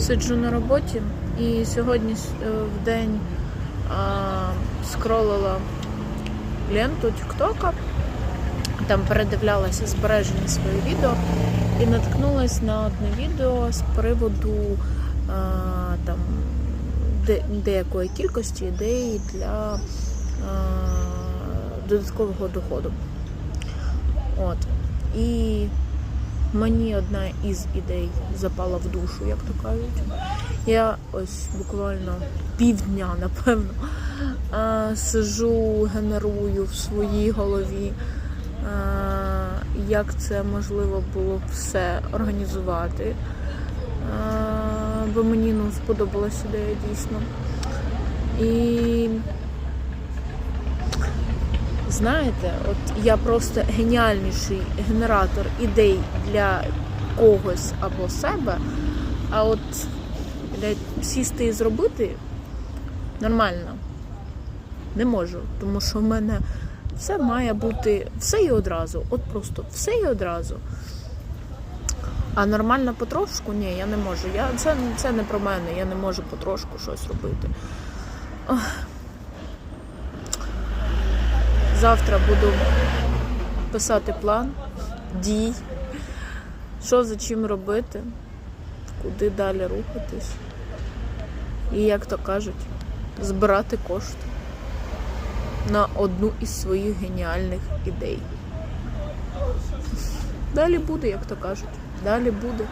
Сиджу на роботі і сьогодні е, в день скролила ленту Тіктока, там передивлялася збережені свої відео і наткнулась на одне відео з приводу там, де, деякої кількості ідей для додаткового доходу. От. І мені одна із ідей запала в душу, як то кажуть. Я ось буквально півдня, напевно, сижу, генерую в своїй голові, як це можливо було б все організувати. Бо мені ну, сподобалась ідея дійсно. І знаєте, от я просто геніальніший генератор ідей для когось або себе. А от блядь, сісти і зробити нормально не можу, тому що в мене все має бути все і одразу. От просто все і одразу. А нормально потрошку? Ні, я не можу. Я, це, це не про мене, я не можу потрошку щось робити. Ох. Завтра буду писати план дій, що за чим робити, куди далі рухатись. І, як то кажуть, збирати кошти на одну із своїх геніальних ідей. Далі буде, як то кажуть. Далі буде.